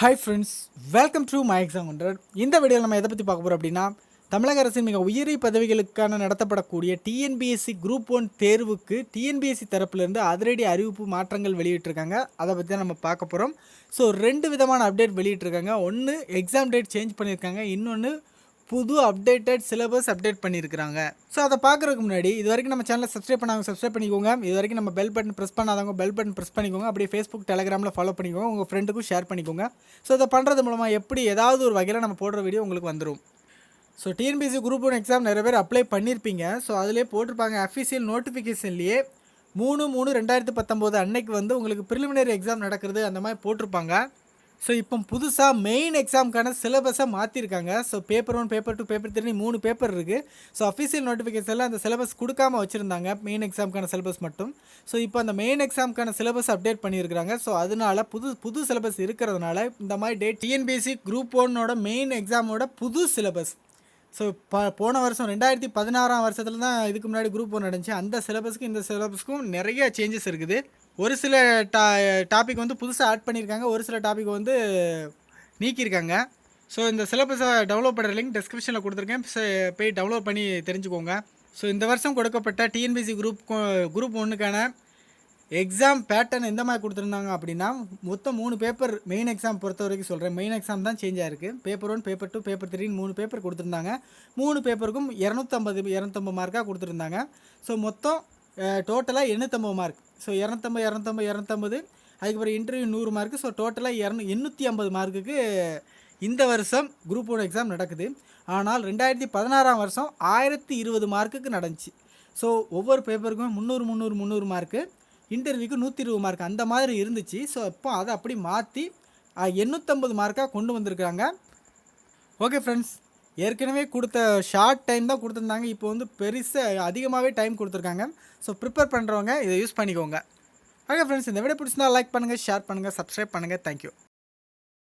Hi friends welcome to my exam hundred இந்த வீடியோவில் நம்ம எதை பற்றி பார்க்க போகிறோம் அப்படின்னா தமிழக அரசின் மிக உயரிய பதவிகளுக்கான நடத்தப்படக்கூடிய டிஎன்பிஎஸ்சி குரூப் ஒன் தேர்வுக்கு டிஎன்பிஎஸ்சி தரப்புலேருந்து அதிரடி அறிவிப்பு மாற்றங்கள் வெளியிட்டிருக்காங்க. அதை பற்றி தான் நம்ம பார்க்க போகிறோம் ஸோ ரெண்டு விதமான அப்டேட் வெளியிட்டிருக்காங்க. ஒன்று எக்ஸாம் டேட் சேஞ்ச் பண்ணியிருக்காங்க. இன்னொன்று புது அப்டேட்டட் சிலபஸ் அப்டேட் பண்ணியிருக்கிறாங்க. ஸோ அதை பார்க்குறதுக்கு முன்னாடி இது வரைக்கும் நம்ம சேனலை சப்ஸ்கிரைப் பண்ணாங்க சப்ஸ்கிரைப் பண்ணிக்கோங்க. இது வரைக்கும் நம்ம பெல் பட்டன் ப்ரெஸ் பண்ணாதவங்க பெல் பட்டன் ப்ரெஸ் பண்ணிக்கோங்க. அப்படியே ஃபேஸ்புக் டெலகிராமில் ஃபாலோ பண்ணிக்கோங்க. உங்கள் ஃப்ரெண்டுக்கும் ஷேர் பண்ணிக்கோங்க. ஸோ இதை பண்ணுறது மூலமாக எப்படி ஏதாவது ஒரு வகையில் நம்ம போடுற வீடியோ உங்களுக்கு வந்துடும் so TNPSC group one exam நிறைய பேர் அப்ளை பண்ணியிருப்பீங்க ஸோ அதிலே போட்டிருப்பாங்க அஃபிஷியல் நோட்டிஃபிகேஷன்லேயே மூணு மூணு ரெண்டாயிரத்து பத்தொம்போது அன்னைக்கு வந்து உங்களுக்கு ப்ரிலிமினரி எக்ஸாம் நடக்கிறது அந்த மாதிரி போட்டிருப்பாங்க. ஸோ இப்போ புதுசாக மெயின் எக்ஸாமுக்கான சிலபஸை மாற்றிருக்காங்க so paper one paper two paper three மூணு பேப்பர் இருக்குது ஸோ அஃபிஷியல் நோட்டிஃபிகேஷனில் அந்த சிலபஸ் கொடுக்காம வச்சுருந்தாங்க. மெயின் எக்ஸாமுக்கான சிலபஸ் மட்டும். ஸோ இப்போ அந்த மெயின் எக்ஸாமுக்கான சிலபஸ் அப்டேட் பண்ணியிருக்காங்க ஸோ அதனால புது புது சிலபஸ் இருக்கிறதுனால இந்த மாதிரி டேட் டிஎன்பிஎஸ்சி குரூப் ஒன்னோட மெயின் எக்ஸாமோட புது சிலபஸ் ஸோ இப்போ போன வருஷம் ரெண்டாயிரத்தி பதினாறாம் வருஷத்தில் தான் இதுக்கு முன்னாடி குரூப் ஒன்று நடந்துச்சு. அந்த சிலபஸ்க்கும் இந்த சிலபஸ்க்கும் நிறைய சேஞ்சஸ் இருக்குது. ஒரு சில டா டாபிக் வந்து புதுசாக ஆட் பண்ணியிருக்காங்க. ஒரு சில டாபிக் வந்து நீக்கியிருக்காங்க. ஸோ இந்த சிலபஸை டவுன்லோட் பண்ணுற லிங்க் டிஸ்கிரிப்ஷனில் கொடுத்துருக்கேன். போய் டவுன்லோட் பண்ணி தெரிஞ்சுக்கோங்க. ஸோ இந்த வருஷம் கொடுக்கப்பட்ட டிஎன்பிசி குரூப் குரூப் ஒன்றுக்கான எக்ஸாம் பேட்டர்ன் எந்த மாதிரி கொடுத்துருந்தாங்க அப்படின்னா மொத்தம் மூணு பேப்பர் மெயின் எக்ஸாம் பொறுத்த வரைக்கும் சொல்கிறேன் மெயின் எக்ஸாம் தான் சேஞ்ச் ஆயிருக்கு. Paper one paper two paper த்ரீன்னு மூணு பேப்பர் கொடுத்துருந்தாங்க. மூணு பேப்பருக்கும் இரநூத்தம்பது இரநூத்தம்பது மார்க்காக கொடுத்துருந்தாங்க. ஸோ மொத்தம் டோட்டலாக எண்ணூற்றம்பது மார்க் ஸோ இரநூத்தம்பது இரநூத்தம்பது இரநூத்தம்பது. அதுக்கப்புறம் இன்டர்வியூ நூறு மார்க்கு ஸோ டோட்டலாக இரநூ எண்ணூற்றி ஐம்பது மார்க்குக்கு இந்த வருஷம் குரூப் ஒன் எக்ஸாம் நடக்குது. ஆனால் ரெண்டாயிரத்தி பதினாறாம் வருஷம் ஆயிரத்தி இருபது மார்க்குக்கு நடந்துச்சு. ஸோ ஒவ்வொரு பேப்பருக்கும் முந்நூறு முந்நூறு முந்நூறு மார்க்கு இன்டர்வியூக்கு நூற்றி இருபது மார்க் அந்த மாதிரி இருந்துச்சு. ஸோ இப்போ அதை அப்படி மாற்றி எண்ணூற்றம்பது மார்க்காக கொண்டு வந்திருக்காங்க ஓகே ஃப்ரெண்ட்ஸ் ஏற்கனவே கொடுத்த ஷார்ட் டைம் தான் கொடுத்துருந்தாங்க. இப்போ வந்து பெருசாக அதிகமாகவே டைம் கொடுத்துருக்காங்க. ஸோ ப்ரிப்பேர் பண்ணுறவங்க இதை யூஸ் பண்ணிக்கோங்க. ஓகே ஃப்ரெண்ட்ஸ் இந்த வீடியோ பிடிச்சிருந்தா லைக் பண்ணுங்கள் ஷேர் பண்ணுங்கள் சப்ஸ்கிரைப் பண்ணுங்கள் தேங்க்யூ